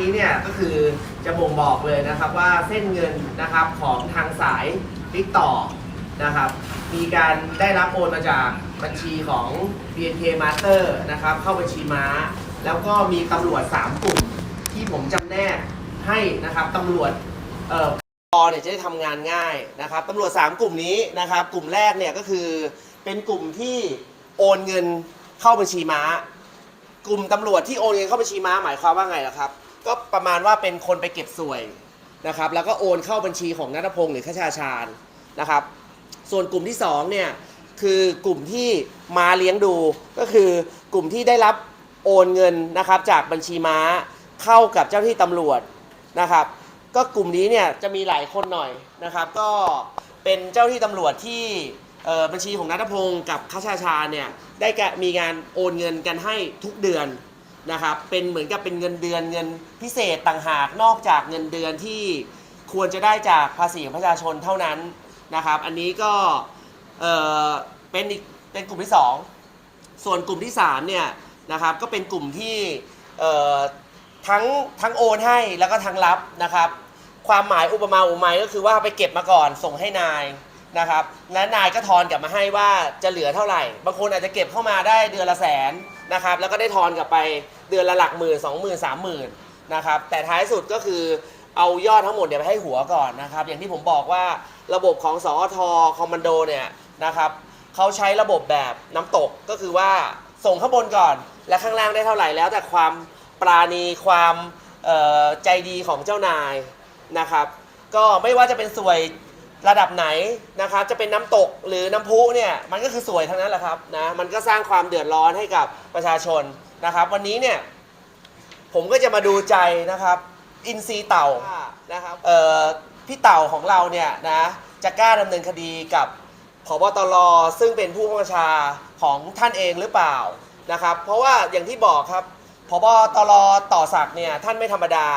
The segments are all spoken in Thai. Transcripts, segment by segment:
นี้เนี่ยก็คือจะบ่งบอกเลยนะครับว่าเส้นเงินนะครับของทางสายติ๊กต่อนะครับ มีการได้รับโอนมาจากบัญชีของ BNK Master นะครับ เข้าบัญชีม้า แล้วก็มีตำรวจ 3 กลุ่ม ที่ผมจำแนกให้นะครับตำรวจเอ่อปอเนี่ยจะได้ทำงานง่ายนะครับตำรวจ 3 กลุ่มนี้นะครับ กลุ่มแรกเนี่ยก็คือเป็นกลุ่มที่โอนเงินเข้าบัญชีม้า กลุ่มตำรวจที่โอนเงินเข้าบัญชีม้าหมายความว่าไงล่ะครับ ก็ประมาณว่าเป็นคนไปเก็บสวยนะครับ แล้วก็โอนเข้าบัญชีของนัทพงศ์หรือข้าชาชาญนะครับ ส่วนกลุ่มที่สองเนี่ยคือกลุ่มที่มาเลี้ยงดูก็คือกลุ่มที่ได้รับโอนเงินนะครับจากบัญชีม้าเข้ากับเจ้าที่ตำรวจนะครับ ก็กลุ่มนี้เนี่ยจะมีหลายคนหน่อยนะครับ ก็เป็นเจ้าที่ตำรวจที่บัญชีของนัทพงศ์กับข้าชาชาเนี่ยได้กะมีงานโอนเงินกันให้ทุกเดือน นะครับเป็นเหมือนกับเป็นเงินเดือนเงินพิเศษต่างหากนอกจากเงินเดือนที่ควรจะได้จากภาษีของประชาชนเท่านั้นนะครับ อันนี้ก็เออเป็นอีกเป็นกลุ่มที่ 2 ส่วนกลุ่มที่3เนี่ยนะครับก็เป็นกลุ่มที่เออทั้งทั้งโอนให้แล้วก็ทั้งรับนะครับ ความหมายอุปมาอุปไมยก็คือว่าไปเก็บมาก่อนส่งให้นายนะครับและนายก็ทอนกลับมาให้ว่าจะเหลือเท่าไหร่ บางคนอาจจะเก็บเข้ามาได้เดือนละแสน นะครับแล้วก็ได้ทอนกลับไปเดือนละหลักหมื่นสองหมื่นสามหมื่นนะครับแต่ท้ายสุดก็คือเอายอดทั้งหมดเนี่ยไปให้หัวก่อนนะครับอย่างที่ผมบอกว่าระบบของสอทคอมมานโดเนี่ยนะครับเขาใช้ระบบแบบน้ำตกก็คือว่าส่งข้างบนก่อน และข้างล่างได้เท่าไหร่แล้ว แต่ความปราณีความใจดีของเจ้านายนะครับก็ไม่ว่าจะเป็นสวย ระดับไหนนะครับจะเป็นน้ำตกหรือน้ำพุเนี่ยมันก็คือสวยทั้งนั้นแหละครับนะมันก็สร้างความเดือดร้อนให้กับประชาชนนะครับ วันนี้เนี่ยผมก็จะมาดูใจนะครับ อินซีเต่านะครับเอ่อพี่เต่าของเราเนี่ยนะจะกล้าดำเนินคดีกับพบตรซึ่งเป็นผู้บังคับบัญชาของท่านเองหรือเปล่านะครับ เพราะว่าอย่างที่บอกครับพบตรต่อศักดิ์เนี่ยท่านไม่ธรรมดา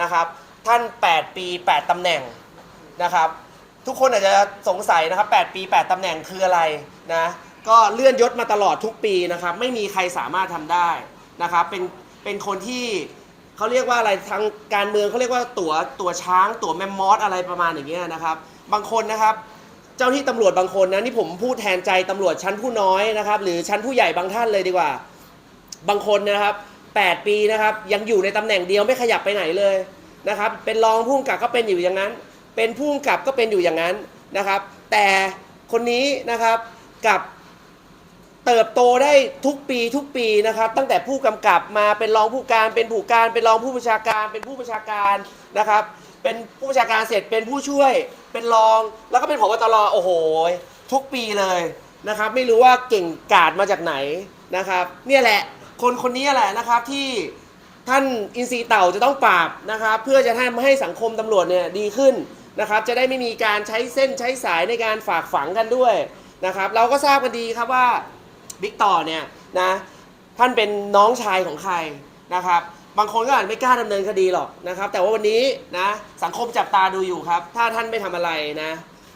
นะครับ ท่าน 8 ปี 8ตำแหน่งนะครับ ทุกคนอาจจะสงสัยนะครับ 8 ปี 8ตำแหน่งคืออะไรนะ ก็เลื่อนยศมาตลอดทุกปีนะครับ ไม่มีใครสามารถทำได้นะครับ เป็น เป็นคนที่เขาเรียกว่าอะไรทางการเมืองเขาเรียกว่าตั๋วตั๋วช้าง ตั๋วแมมมอสอะไรประมาณอย่างเงี้ยนะครับ บางคนนะครับ เจ้าที่ตำรวจบางคนนะนี่ผมพูดแทนใจตำรวจชั้นผู้น้อยนะครับ หรือชั้นผู้ใหญ่บางท่านเลยดีกว่า บางคนนะครับ 8 ปีนะครับ ยังอยู่ในตำแหน่งเดียวไม่ขยับไปไหนเลยนะครับ เป็นรองผู้กำกับก็เป็นอยู่อย่างนั้น เป็นผู้กำกับก็เป็นอยู่อย่างนั้นนะครับ แต่คนนี้นะครับกับเติบโตได้ทุกปีทุกปีนะครับ ตั้งแต่ผู้กำกับมาเป็นรองผู้การเป็นผู้การเป็นรองผู้บัญชาการ เป็นผู้บัญชาการนะครับ เป็นผู้บัญชาการเสร็จเป็นผู้ช่วย เป็นรองแล้วก็เป็นผบตรโอ้โหทุกปีเลยนะครับ ไม่รู้ว่าเก่งกาจมาจากไหนนะครับ เนี่ยแหละคนคนนี้แหละนะครับที่ท่านอินทรีเต่าจะต้องปราบนะครับ เพื่อจะทำให้สังคมตำรวจเนี่ยดีขึ้น นะครับจะได้ไม่มีการใช้เส้นใช้สายในการฝากฝังกันด้วยนะครับเราก็ทราบกันดีครับว่าบิ๊กต่อเนี่ยนะท่านเป็นน้องชายของใครนะครับบางคนก็อาจไม่กล้าดำเนินคดีหรอกนะครับ แต่ว่าวันนี้นะสังคมจับตาดูอยู่ครับ ถ้าท่านไม่ทำอะไรนะ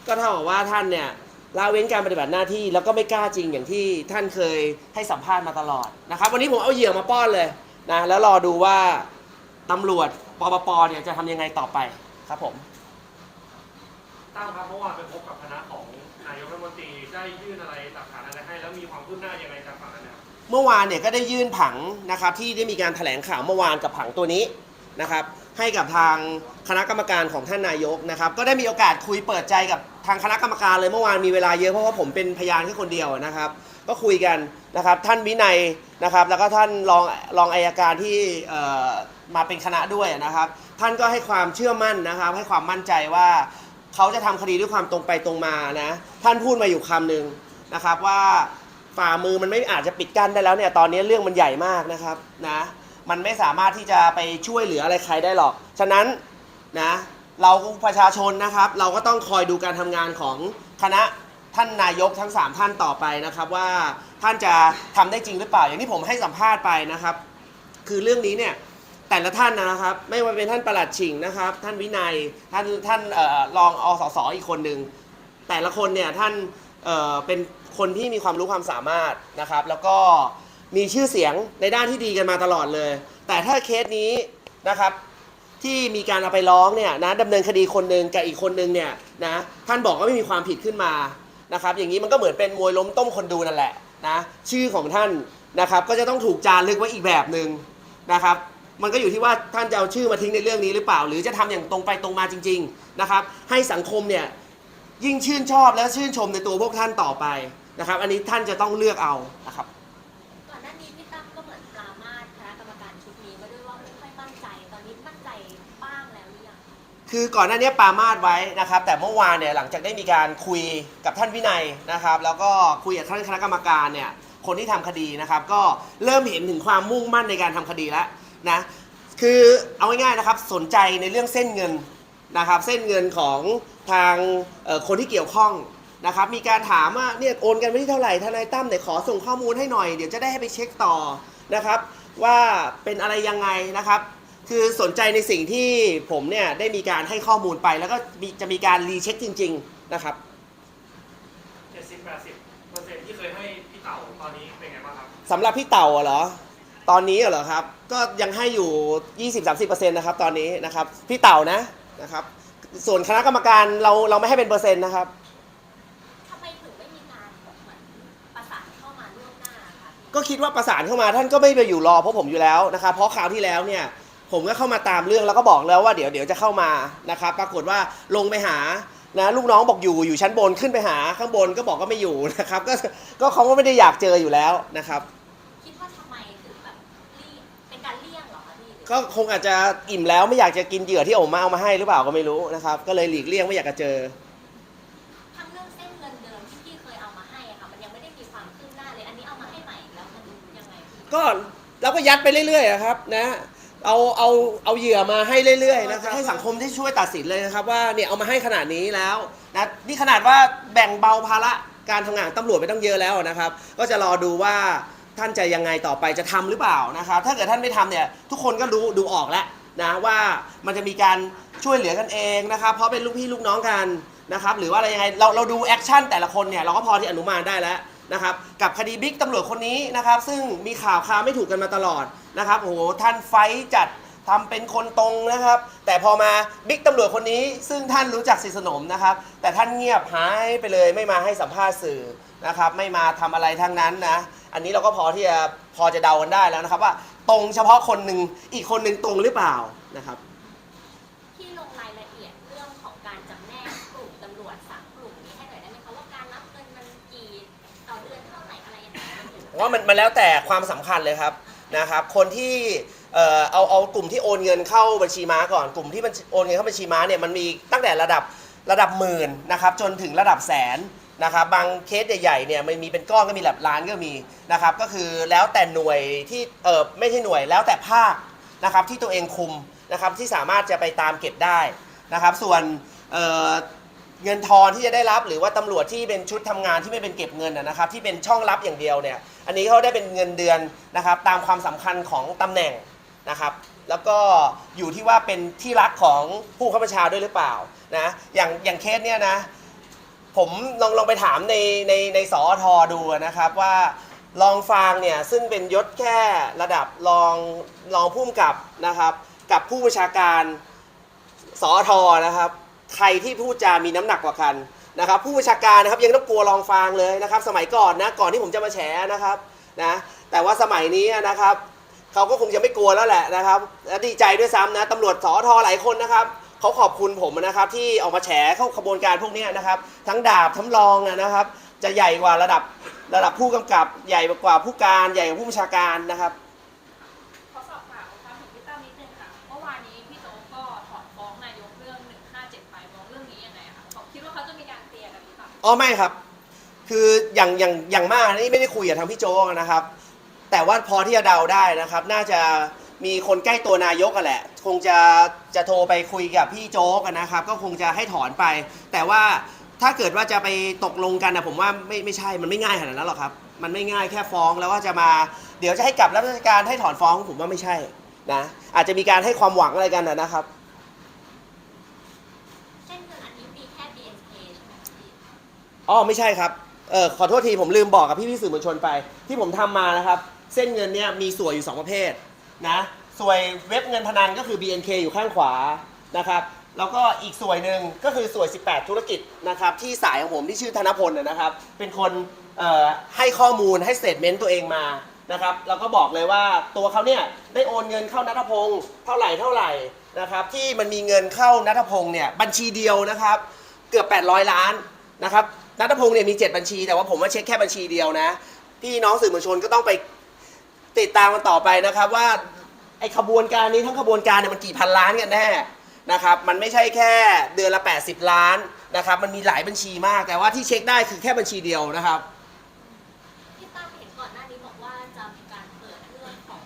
ก็เท่ากับว่าท่านเนี่ยละเว้นการปฏิบัติหน้าที่แล้วก็ไม่กล้าจริงอย่างที่ท่านเคยให้สัมภาษณ์มาตลอดนะครับ วันนี้ผมเอาเหยื่อมาป้อนเลยนะแล้วรอดูว่าตำรวจปปปเนี่ยจะทำยังไงต่อไปครับผม ตั้งครับเมื่อวานไปพบกับคณะของนายกรัฐมนตรีได้ยื่นอะไรหลักฐานอะไรให้ แล้วมีความคืบหน้ายังไงจากฝั่งนั้นนะครับเมื่อวานเนี่ยก็ได้ยื่นผังนะครับที่ได้มีการแถลงข่าวเมื่อวานกับผังตัวนี้นะครับให้กับทางคณะกรรมการของท่านนายกนะครับก็ได้มีโอกาสคุยเปิดใจกับทางคณะกรรมการเลยเมื่อวานมีเวลาเยอะเพราะว่าผมเป็นพยานแค่คนเดียวนะครับ ก็คุยกันนะครับท่านวินัยนะครับแล้วก็ท่านรองรองอายการที่มาเป็นคณะด้วยนะครับ ท่านก็ให้ความเชื่อมั่นนะครับ ให้ความมั่นใจว่า เขาจะทำคดีด้วยความตรงไปตรงมานะ ท่านพูดมาอยู่คำหนึ่งนะครับว่าฝ่ามือมันไม่อาจจะปิดกั้นได้แล้วเนี่ยตอนนี้เรื่องมันใหญ่มากนะครับนะมันไม่สามารถที่จะไปช่วยเหลืออะไรใครได้หรอก ฉะนั้นนะเราประชาชนนะครับ เราก็ต้องคอยดูการทำงานของคณะท่านนายกทั้ง 3 ท่านต่อไปนะครับว่าท่านจะทำได้จริงหรือเปล่าอย่างที่ผมให้สัมภาษณ์ไปนะครับ คือเรื่องนี้เนี่ย แต่ละท่านนะครับ ไม่ว่าเป็นท่านประหลัดฉิงนะครับ ท่านวินัยท่านท่านเอ่อรองอสสอีกคนหนึ่งแต่ละคนเนี่ยท่านเอ่อเป็นคนที่มีความรู้ความสามารถนะครับ แล้วก็มีชื่อเสียงในด้านที่ดีกันมาตลอดเลย แต่ถ้าเคสนี้นะครับ ที่มีการเอาไปร้องเนี่ยนะดำเนินคดีคนหนึ่งกับอีกคนหนึ่งเนี่ยนะท่านบอกว่าไม่มีความผิดขึ้นมานะครับ อย่างนี้มันก็เหมือนเป็นมวยล้มต้มคนดูนั่นแหละนะชื่อของท่านนะครับ ก็จะต้องถูกจารึกไว้อีกแบบหนึ่งนะครับ มันก็อยู่ที่ว่าท่านจะเอาชื่อมาทิ้งในเรื่องนี้หรือเปล่า หรือจะทำอย่างตรงไปตรงมาจริง ๆนะครับ ให้สังคมเนี่ยยิ่งชื่นชอบและชื่นชมในตัวพวกท่านต่อไปนะครับ อันนี้ท่านจะต้องเลือกเอานะครับก่อนหน้านี้พี่ตั้มก็เหมือนปรามาสคณะกรรมการชุดนี้มาด้วยว่าไม่ค่อยมั่นใจตอนนี้มั่นใจบ้างแล้วหรือยังคือก่อนหน้านี้ปรามาสไว้นะครับ แต่เมื่อวานเนี่ยหลังจากได้มีการคุยกับท่านวินัยนะครับ แล้วก็คุยกับท่านคณะกรรมการเนี่ยคนที่ทำคดีนะครับ ก็เริ่มเห็นถึงความมุ่งมั่นในการทำคดีแล้ว นะคือเอาง่ายๆนะครับสนใจในเรื่องเส้นเงินนะครับเส้นเงินของทางเอ่อคนที่เกี่ยวข้องนะครับมีการถามว่าเนี่ยโอนกันไปที่เท่าไหร่ทนายตั้มเนี่ยขอส่งข้อมูลให้หน่อยเดี๋ยวจะได้ให้ไปเช็คต่อนะครับว่าเป็นอะไรยังไงนะครับ คือสนใจในสิ่งที่ผมเนี่ยได้มีการให้ข้อมูลไป แล้วก็มีจะมีการรีเช็คจริง ๆนะครับ70 80เปอร์เซ็นต์ที่เคยให้พี่เต่าตอนนี้เป็นไงบ้างครับสำหรับพี่เต่าอะเหรอ ตอนนี้อะเหรอครับ ก็ยังให้อยู่ 20-30%นะครับตอนนี้นะครับ พี่เต่านะนะครับ ส่วนคณะกรรมการเราเราไม่ให้เป็นเปอร์เซ็นต์นะครับ ทำไมถึงไม่มีการแบบเหมือนประสานเข้ามาล่วงหน้าคะพี่ก็คิดว่าประสานเข้ามาท่านก็ไม่ไปอยู่รอเพราะผมอยู่แล้วนะครับ เพราะคราวที่แล้วเนี่ย ผมก็เข้ามาตามเรื่องแล้วก็บอกแล้วว่าเดี๋ยวเดี๋ยวจะเข้ามานะครับ ปรากฏว่าลงไปหานะลูกน้องบอกอยู่อยู่ชั้นบนขึ้นไปหาข้างบนก็บอกก็ไม่อยู่นะครับ ก็ก็เขาก็ไม่ได้อยากเจออยู่แล้วนะครับ ก็คงอาจจะอิ่มแล้วไม่อยากจะกินเหยื่อที่โอมมาเอามาให้หรือเปล่าก็ไม่รู้นะครับ ก็เลยหลีกเลี่ยงไม่อยากจะเจอ ทั้งเรื่องเส้นเงินเดิมที่พี่เคยเอามาให้อะค่ะ มันยังไม่ได้มีความคืบหน้าเลย อันนี้เอามาให้ใหม่อีกแล้วมันยังไงพี่ก็เราก็ยัดไปเรื่อยๆอะครับนะ เอาเอาเอาเหยื่อมาให้เรื่อยๆนะครับให้สังคมที่ช่วยตัดสินเลยนะครับ ว่าเนี่ยเอามาให้ขนาดนี้แล้วนะนี่ขนาดว่าแบ่งเบาภาระการทำงานของตำรวจไปตั้งเยอะแล้วนะครับ ก็จะรอดูว่า ท่านจะยังไงต่อไปจะทำหรือเปล่านะครับ ถ้าเกิดท่านไม่ทำเนี่ยทุกคนก็รู้ดูออกแล้วนะว่ามันจะมีการช่วยเหลือกันเองนะครับ เพราะเป็นลูกพี่ลูกน้องกันนะครับหรือว่าอะไรยังไงเราเราดูแอคชั่นแต่ละคนเนี่ยเราก็พอที่อนุมานได้แล้วนะครับกับคดีบิ๊กตำรวจคนนี้นะครับ ซึ่งมีข่าวคาวไม่ถูกกันมาตลอดนะครับโอ้โหท่านไฟจัดทำเป็นคนตรงนะครับ แต่พอมาบิ๊กตำรวจคนนี้ ซึ่งท่านรู้จักสิสนมนะครับ แต่ท่านเงียบหายไปเลยไม่มาให้สัมภาษณ์สื่อนะครับ ไม่มาทำอะไรทั้งนั้นนะ อันนี้เราก็พอที่จะพอจะเดากันได้แล้วนะครับ ว่าตรงเฉพาะคนหนึ่งอีกคนหนึ่งตรงหรือเปล่านะครับพี่ลงรายละเอียดเรื่องของการจำแนกกลุ่มตำรวจสามกลุ่มนี้ให้หน่อยได้ไหมคะว่าการรับเงินมันกี่ต่อเดือนเท่าไหร่อะไรยังไงมันถึงว่ามันมันแล้วแต่ความสำคัญเลยครับนะครับ คนที่เอ่อเอาเอากลุ่มที่โอนเงินเข้าบัญชีม้าก่อนกลุ่มที่มันโอนเงินเข้าบัญชีม้าเนี่ยมันมีตั้งแต่ระดับระดับหมื่นนะครับจนถึงระดับแสน นะครับบางเคสใหญ่ๆเนี่ยมันมีเป็นก้อนก็มีหลักล้านก็มีนะครับก็คือแล้วแต่หน่วยที่เออไม่ใช่หน่วยแล้วแต่ภาคนะครับที่ตัวเองคุมนะครับที่สามารถจะไปตามเก็บได้นะครับ ส่วนเเงินทอนที่จะได้รับหรือว่าตำรวจที่เป็นชุดทำงานที่ไม่เป็นเก็บเงินนะครับ ที่เป็นช่องลับอย่างเดียวเนี่ยอันนี้เขาได้เป็นเงินเดือนนะครับตามความสำคัญของตำแหน่งนะครับแล้วก็อยู่ที่ว่าเป็นที่รักของผู้ข้าบัญชาด้วยหรือเปล่านะอย่างอย่างเคสเนี่ยนะ ผมลองลองไปถามในในในสอทอดูนะครับว่าลองฟางเนี่ยซึ่งเป็นยศแค่ระดับรองรองผู้กำกับนะครับ กับผู้บัญชาการสอทอนะครับ ใครที่พูดจามีน้ำหนักกว่ากันนะครับ ผู้บัญชาการนะครับยังต้องกลัวรองฟางเลยนะครับ สมัยก่อนนะก่อนที่ผมจะมาแฉนะครับนะแต่ว่าสมัยนี้นะครับเขาก็คงจะไม่กลัวแล้วแหละนะครับและดีใจด้วยซ้ำนะตำรวจสอทอหลายคนนะครับ เขาขอบคุณผมนะครับที่ออกมาแฉเข้าขบวนการพวกเนี้ยนะครับ ทั้งดาบทั้งรองนะครับ จะใหญ่กว่าระดับระดับผู้กำกับใหญ่กว่าผู้การใหญ่กว่าผู้บัญชาการนะครับขอสอบถามความเห็นพี่ตั้มนิดนึงค่ะเมื่อวานนี้พี่โจ๊กก็ถอนฟ้องนายกเรื่อง 157ไปมองเรื่องนี้ยังไงอะคะเขาคิดว่าเขาจะมีการเคลียร์กันหรือเปล่าอ๋อไม่ครับ คืออย่างอย่างอย่างมากนี่ไม่ได้คุยกับทางพี่โจ๊กนะครับ แต่ว่าพอที่จะเดาได้นะครับ น่าจะ มีคนใกล้ตัวนายกกันแหละ คงจะจะโทรไปคุยกับพี่โจ๊กนะครับ ก็คงจะให้ถอนไป แต่ว่าถ้าเกิดว่าจะไปตกลงกันนะผมว่าไม่ไม่ใช่มันไม่ง่ายขนาดนั้นหรอกครับ มันไม่ง่ายแค่ฟ้องแล้วก็จะมาเดี๋ยวจะให้กลับรับราชการให้ถอนฟ้องผมว่าไม่ใช่นะอาจจะมีการให้ความหวังอะไรกันนะนะครับ เส้นเงินอันนี้มีแค่ BNK ใช่ไหมคะพี่อ๋อไม่ใช่ครับ เออขอโทษทีผมลืมบอกกับพี่พี่ๆสื่อมวลชนไป ที่ผมทำมานะครับ เส้นเงินเนี่ยมีส่วนอยู่ 2 ประเภท นะสวยเว็บเงินพนันก็คือ BNK อยู่ข้างขวานะครับ แล้วก็อีกสวยหนึ่งก็คือสวย 18 ธุรกิจนะครับที่สายของผมที่ชื่อธนพลนะครับ เป็นคนให้ข้อมูลให้สเตทเมนต์ตัวเองมานะครับแล้วก็บอกเลยว่าตัวเขาเนี่ยได้โอนเงินเข้านัทพงศ์เท่าไหร่เท่าไหร่นะครับที่มันมีเงินเข้านัทพงศ์เนี่ยบัญชีเดียวนะครับเกือบ 800 ล้านนะครับนัทพงศ์เนี่ยมี 7 บัญชี แต่ว่าผมมาเช็คแค่บัญชีเดียวนะพี่น้องสื่อมวลชนก็ต้องไป ติดตามกันต่อไปนะครับว่าไอ้ขบวนการนี้ทั้งขบวนการเนี่ยมันกี่พันล้านกันแน่นะครับมันไม่ใช่แค่เดือนละ 80 ล้านนะครับมันมีหลายบัญชีมากแต่ว่าที่เช็คได้คือแค่บัญชีเดียวนะครับพี่ตั้มเห็นก่อนหน้านี้บอกว่าจะมีการเปิดเรื่องของ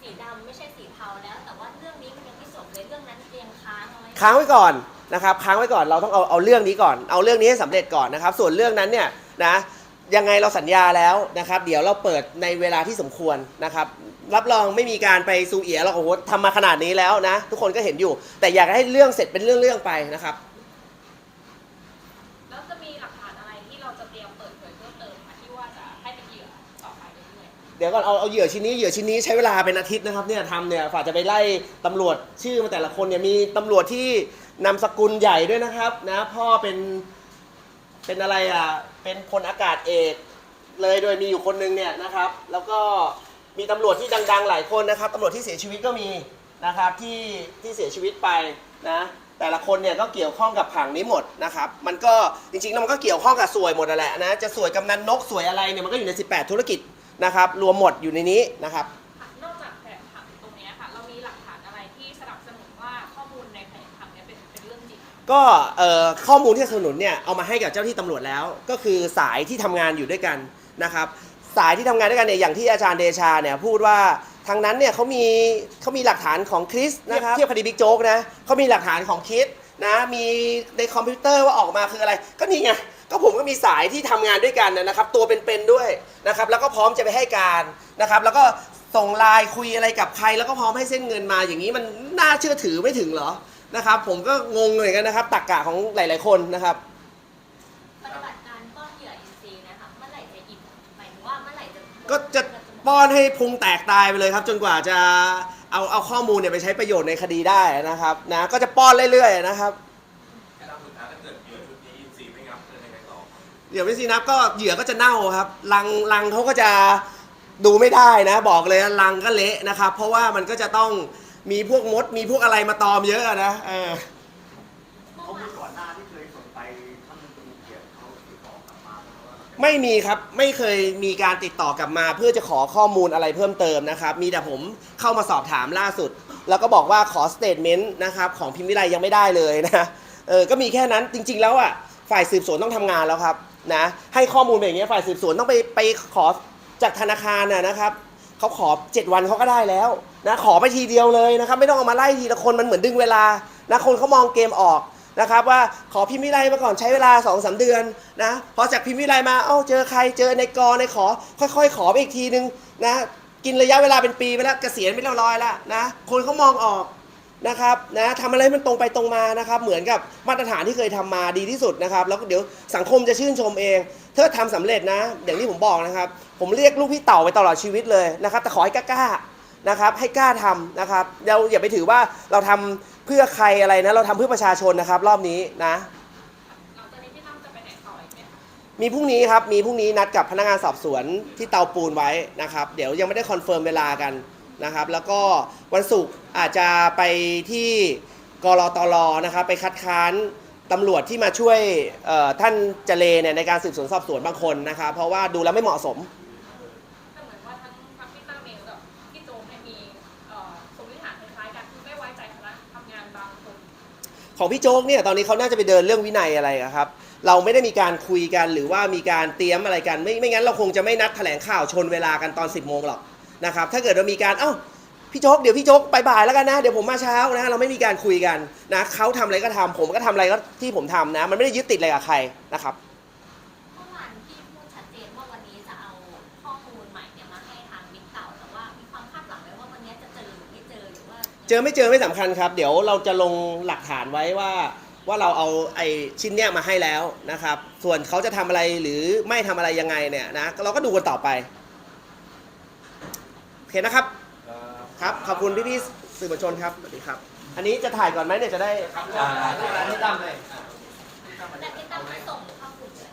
สีดำไม่ใช่สีเทาแล้ว แต่ว่าเรื่องนี้มันยังไม่จบเลยเรื่องนั้นเตรียมค้างเอาไว้ค้างไว้ก่อนนะครับค้างไว้ก่อนเราต้องเอาเอาเรื่องนี้ก่อนเอาเรื่องนี้ให้สำเร็จก่อนนะครับ ส่วนเรื่องนั้นเนี่ยนะ ยังไงเราสัญญาแล้วนะครับ เดี๋ยวเราเปิดในเวลาที่สมควรนะครับ รับรองไม่มีการไปซูเอียเราโอ้โหทำมาขนาดนี้แล้วนะ ทุกคนก็เห็นอยู่ แต่อยากให้เรื่องเสร็จเป็นเรื่องๆไปนะครับ แล้วจะมีหลักฐานอะไรที่เราจะเตรียมเปิดเผยเพิ่มเติมค่ะที่ว่าจะให้เป็นเหยื่อต่อไปเรื่อยๆเดี๋ยวก่อนเอาเอาเหยื่อชิ้นนี้เหยื่อชิ้นนี้ใช้เวลาเป็นอาทิตย์นะครับเนี่ยทำเนี่ยฝ่าจะไปไล่ตำรวจชื่อมาแต่ละคนเนี่ยมีตำรวจที่นามสกุลใหญ่ด้วยนะครับนะพ่อเป็น เป็นอะไรอะ เป็นพลอากาศเอกเลยโดยมีอยู่คนนึงเนี่ยนะครับ แล้วก็มีตำรวจที่ดังๆหลายคนนะครับตำรวจที่เสียชีวิตก็มีนะครับที่ที่เสียชีวิตไปนะแต่ละคนเนี่ยก็เกี่ยวข้องกับผังนี้หมดนะครับ มันก็จริงๆแล้วมันก็เกี่ยวข้องกับสวยหมดแหละนะ จะสวยกำนันนกสวยอะไรเนี่ยมันก็อยู่ใน 18 ธุรกิจนะครับ รวมหมดอยู่ในนี้นะครับ ก็เอ่อข้อมูลที่สนับสนุนเนี่ยเอามาให้กับเจ้าที่ตำรวจแล้ว ก็คือสายที่ทำงานอยู่ด้วยกันนะครับ สายที่ทำงานด้วยกันเนี่ยอย่างที่อาจารย์เดชาเนี่ยพูดว่าทางนั้นเนี่ยเขามีเขามีหลักฐานของคริสนะครับเทียบคดีบิ๊กโจ๊กนะเขามีหลักฐานของคริสนะมีในคอมพิวเตอร์ว่าออกมาคืออะไร ก็นี่ไงก็ผมก็มีสายที่ทำงานด้วยกันนะครับ ตัวเป็นๆด้วยนะครับ แล้วก็พร้อมจะไปให้การนะครับ แล้วก็ส่งไลน์คุยอะไรกับใคร แล้วก็พร้อมให้เส้นเงินมาอย่างนี้มันน่าเชื่อถือไม่ถึงเหรอ นะครับ ผมก็งงเหมือนกันนะครับตักกะของหลาย ๆ คนนะครับ ปฏิบัติการป้องเหยื่ออินซีย์นะคะเมื่อไหร่จะอิ่มหมายถึงว่าเมื่อไหร่จะก็จะป้อนให้พุงแตกตายไปเลยครับ จนกว่าจะเอาเอาข้อมูลเนี่ยไปใช้ประโยชน์ในคดีได้นะครับนะก็จะป้อนเรื่อย ๆ นะครับแค่ทำสุดท้ายถ้าเกิดเหยื่อชุดนี้อินซีย์ไม่งับจะยังไงต่อเดี๋ยวไม่สินับก็เหยื่อก็จะเน่าครับรังรังเขาก็จะดูไม่ได้นะ บอกเลยรังก็เละนะครับ เพราะว่ามันก็จะต้อง มีพวกมด มีพวกอะไรมาตอมเยอะนะเออเมื่อข้อวามูนลก่อนหน้าที่เคยส่งไปท่านเป็นเกียรติเขาติดต่อกลับมาเพราะว่าไม่มีครับไม่เคยมีการติดต่อกลับมา เพื่อจะขอข้อมูลอะไรเพิ่มเติมนะครับ มีแต่ผมเข้ามาสอบถามล่าสุด แล้วก็บอกว่าขอสเตทเมนต์นะครับของพิมพ์วิไลยังไม่ได้เลยนะเออก็มีแค่นั้นจริง ๆ แล้วอะฝ่ายสืบสวนต้องทำงานแล้วครับนะให้ข้อมูลแบบนี้ฝ่ายสืบสวนต้องไปไปขอจากธนาคารน่ะนะครับ เขาขอ 7 วันเขาก็ได้แล้วนะขอไปทีเดียวเลยนะครับไม่ต้องเอามาไล่ทีละคนมันเหมือนดึงเวลานะคนเขามองเกมออกนะครับว่าขอพิมพ์วิไลมาก่อนใช้เวลา2อสเดือนนะพอจากพิมพ์วิไลมาเอ้าเจอใครเจอในกอในขอ ค่อย ๆ ขอไปอีกทีนึงนะกินระยะเวลาเป็นปีไปแล้วเกษียณไปเรียบร้อยแล้วนะคนเขามองออกนะครับนะทำอะไรให้มันตรงไปตรงมานะครับ เหมือนกับมาตรฐานที่เคยทำมาดีที่สุดนะครับ แล้วเดี๋ยวสังคมจะชื่นชมเอง ถ้าทำสำเร็จนะ อย่างที่ผมบอกนะครับ ผมเรียกลูกพี่เต่าไปตลอดชีวิตเลยนะครับ แต่ขอให้กล้าๆนะครับ ให้กล้าทำนะครับเราอย่าไปถือว่าเราทำเพื่อใครอะไรนะ เราทำเพื่อประชาชนนะครับ รอบนี้นะหลังจากนี้พี่ตั้มจะไปไหนต่ออีกไหมคะมีพรุ่งนี้ครับ มีพรุ่งนี้นัดกับพนักงานสอบสวนที่เตาปูนไว้นะครับ เดี๋ยวยังไม่ได้คอนเฟิร์มเวลากันนะครับ แล้วก็วันศุกร์อาจจะไปที่กรตรนะครับ ไปคัดค้าน ตำรวจที่มาช่วยเอ่อท่านเจเลเนี่ยในการสืบสวนสอบสวนบางคนนะครับเพราะว่าดูแล้วไม่เหมาะสมแต่เหมือนว่าทั้งทั้งพี่ตั้มเองกับพี่โจ๊กเนี่ยมีเอ่อสมมติฐานคล้ายๆกันคือไม่ไว้ใจคณะทำงานบางคนของพี่โจ๊กเนี่ยตอนนี้เขาน่าจะไปเดินเรื่องวินัยอะไรอะครับ เราไม่ได้มีการคุยกันหรือว่ามีการเตรียมอะไรกัน ไม่ไม่งั้นเราคงจะไม่นัดแถลงข่าวชนเวลากันตอน 10บโมงหรอกนะครับถ้าเกิดเรามีการเอ้า พี่โจ๊กเดี๋ยวพี่โจ๊กไปบ่ายแล้วกันนะ เดี๋ยวผมมาเช้านะ เราไม่มีการคุยกันนะเขาทำอะไรก็ทำผมก็ทำอะไรก็ที่ผมทำนะ มันไม่ได้ยึดติดอะไรกับใครนะครับเมื่อวานพี่พูดชัดเจนว่าวันนี้จะเอาข้อมูลใหม่เนี่ยมาให้ทางบิ๊กเต่าแต่ว่ามีความคาดหวังไหมว่าวันนี้จะเจอหรือไม่เจอหรือว่าเจอไม่เจอไม่สำคัญครับ เดี๋ยวเราจะลงหลักฐานไว้ว่าว่าเราเอาไอ้ชิ้นเนี้ยมาให้แล้วนะครับ ส่วนเขาจะทำอะไรหรือไม่ทำอะไรยังไงเนี่ยนะเราก็ดูกันต่อไปโอเคนะครับเอ่อ ครับ ขอบคุณพี่ๆสื่อมวลชนครับ สวัสดีครับ อันนี้จะถ่ายก่อนไหมเนี่ยจะได้อ่าที่ตั้มเลยแต่พี่ตั้มไม่ส่งเข้ากลุ่มเลย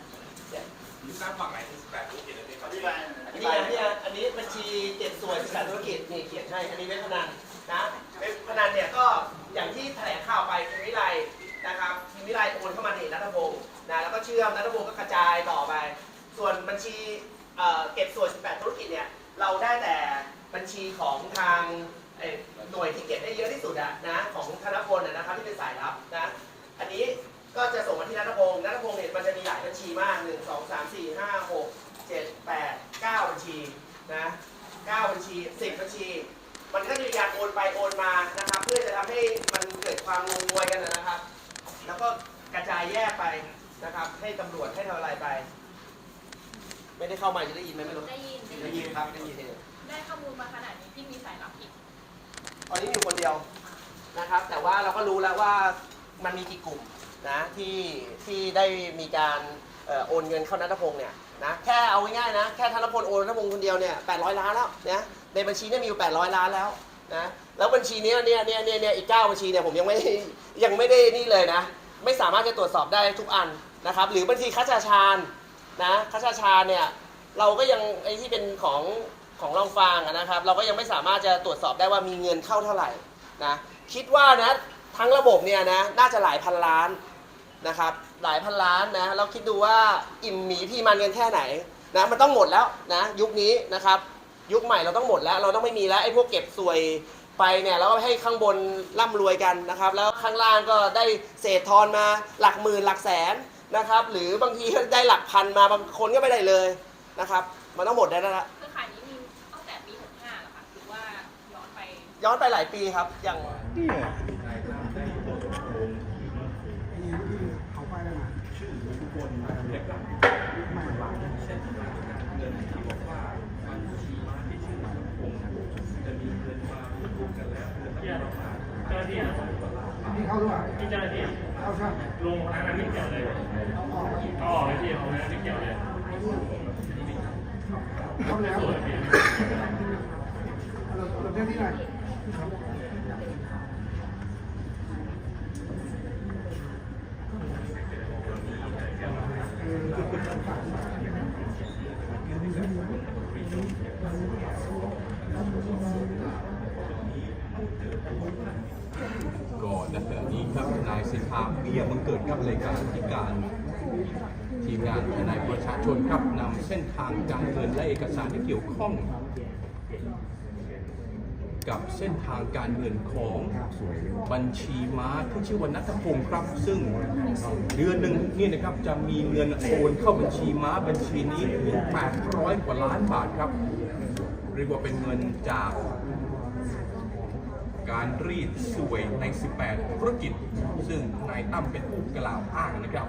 สร้างฝั่งไหนที่18ธุรกิจเลยที่เขาอธิบายอันนี้อันนี้อันนี้บัญชีเจ็ดส่วนสารธุรกิจนี่เขียนให้ อันนี้เว็บพนันนะเว็บพนันเนี่ยก็อย่างที่แถลงข่าวไปพิมวิไลนะครับพิมวิไลโอนเข้ามาในนัทพงศ์นะแล้วก็เชื่อมนัทพงศ์ก็กระจายต่อไป ส่วนบัญชีเอ่อเก็บส่วน 18 ธุรกิจเนี่ยเราได้แต่ บัญชีของทางเอ่อหน่วยที่เก็บได้เยอะที่สุดอะนะของธนพลอะนะครับที่เป็นสายลับนะอันนี้ก็จะส่งมาที่นัทพงศ์นัทพงศ์เนี่ยมันจะมีหลายบัญชีมาก1 2 3 4 5 6 7 8 9บัญชีนะ9บัญชี10บัญชี มันก็จะมีการโอนไปโอนมานะครับ เพื่อจะทำให้มันเกิดความงงงวยกันนะครับ แล้วก็กระจายแยกไปนะครับ ให้ตำรวจให้ทำอะไรไป ไม่ได้เข้ามาจะได้ยินไหมไม่รู้ได้ยินได้ยินครับได้ยิน ได้ข้อมูลมาขนาดนี้ที่มีสายลับอีกตอนนี้มีคนเดียวนะครับ แต่ว่าเราก็รู้แล้วว่ามันมีกี่กลุ่มนะที่ที่ได้มีการเอ่อโอนเงินเข้านัทพงศ์เนี่ยนะแค่เอาง่ายๆนะแค่ธนพลโอนนัทพงศ์คนเดียวเนี่ย800 ล้านแล้วนะในบัญชีเนี่ยมีอยู่ 800 ล้านแล้วนะแล้วบัญชีเนี้ยเนี่ยเนี่ยเนี่ยเนี่ยอีก 9 บัญชีเนี่ยผมยังไม่ ยังไม่ได้นี่เลยนะ ไม่สามารถจะตรวจสอบได้ทุกอันนะครับ หรือบัญชีคัชาชาญนะคัชาชาญเนี่ยเราก็ยังไอ้ที่เป็นของ ของรองฟางอะนะครับ เราก็ยังไม่สามารถจะตรวจสอบได้ว่ามีเงินเข้าเท่าไหร่นะคิดว่านะทั้งระบบเนี่ยนะน่าจะหลายพันล้านนะครับหลายพันล้านนะเราคิดดูว่าอิ่มหมีพี่มันเงินแค่ไหนนะมันต้องหมดแล้วนะยุคนี้นะครับยุคใหม่เราต้องหมดแล้ว เราต้องไม่มีแล้วไอ้พวกเก็บสวยไปเนี่ยเราก็ให้ข้างบนร่ำรวยกันนะครับแล้วข้างล่างก็ได้เศษทอนมาหลักหมื่นหลักแสนนะครับหรือบางทีได้หลักพันมาบางคนก็ไม่ได้เลยนะครับมันต้องหมดได้แล้วคือขายนี้มีตั้งแต่ปี 65เหรอคะหรือว่าย้อนไป ย้อนไปหลายปีครับ อย่างเจ้าหน้าที่นะที่เข้าด้วยที่เจ้าหน้าที่เข้าใช่ลงทางนั้นไม่เกี่ยวเลยเอาออกเลยพี่เอานั้นไม่เกี่ยวเลยเข้าแล้วสวยพี่ ก็ณขณะนี้ครับนายสิทธาเบี้ยบังเกิดครับเลขาธิการ ทีมงานทนายประชาชนครับนำเส้นทางการเงินและเอกสารที่เกี่ยวข้อง กับเส้นทางการเงินของบัญชีม้าที่ชื่อว่านัทพงศ์ครับ ซึ่งเดือนหนึ่งนี่นะครับจะมีเงินโอนเข้าบัญชีม้าบัญชีนี้ถึง800 กว่าล้านบาทครับ เรียกว่าเป็นเงินจากการรีดสวยใน 18 ธุรกิจ ซึ่งนายตั้มเป็นผู้กล่าวอ้างนะครับ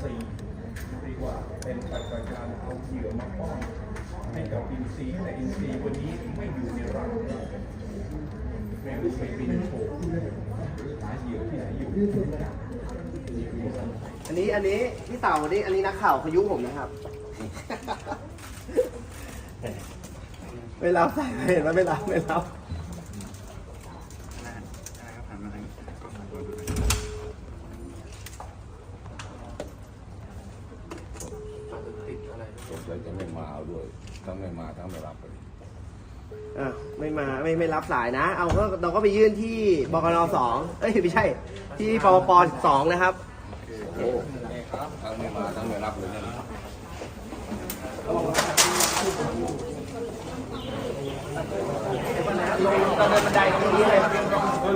ซีย์เรียกว่าเป็นปฏิบัติการเอาเหยื่อมาป้อนให้กับอินซีย์แต่อินซีย์วันนี้ไม่อยู่ในรังแม่งไปบินโฉบหาเหยื่อที่ไหนอยู่อันนี้อันนี้พี่เต่านี่อันนี้นักข่าวพยุผมนะครับ ไม่รับสายเห็นไหมไม่รับไม่รับ สงสัยจะไม่มาเอาด้วย ทั้งไม่มาทั้งไม่รับเลยอะไม่มาไม่ไม่รับสายนะ เอาก็เราก็ไปยื่นที่บกนสองเอ้ยไม่ใช่ ที่ปปปสองนะครับ โอ้ทั้งไม่มาทั้งไม่รับเลยนั่นเดี๋ยวก่อนนะลงตอนเดินบันไดตรงนี้เลย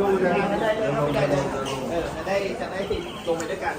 ลงบันไดบันไดเลยบันไดเลยเออจะได้จะได้ลงไปด้วยกัน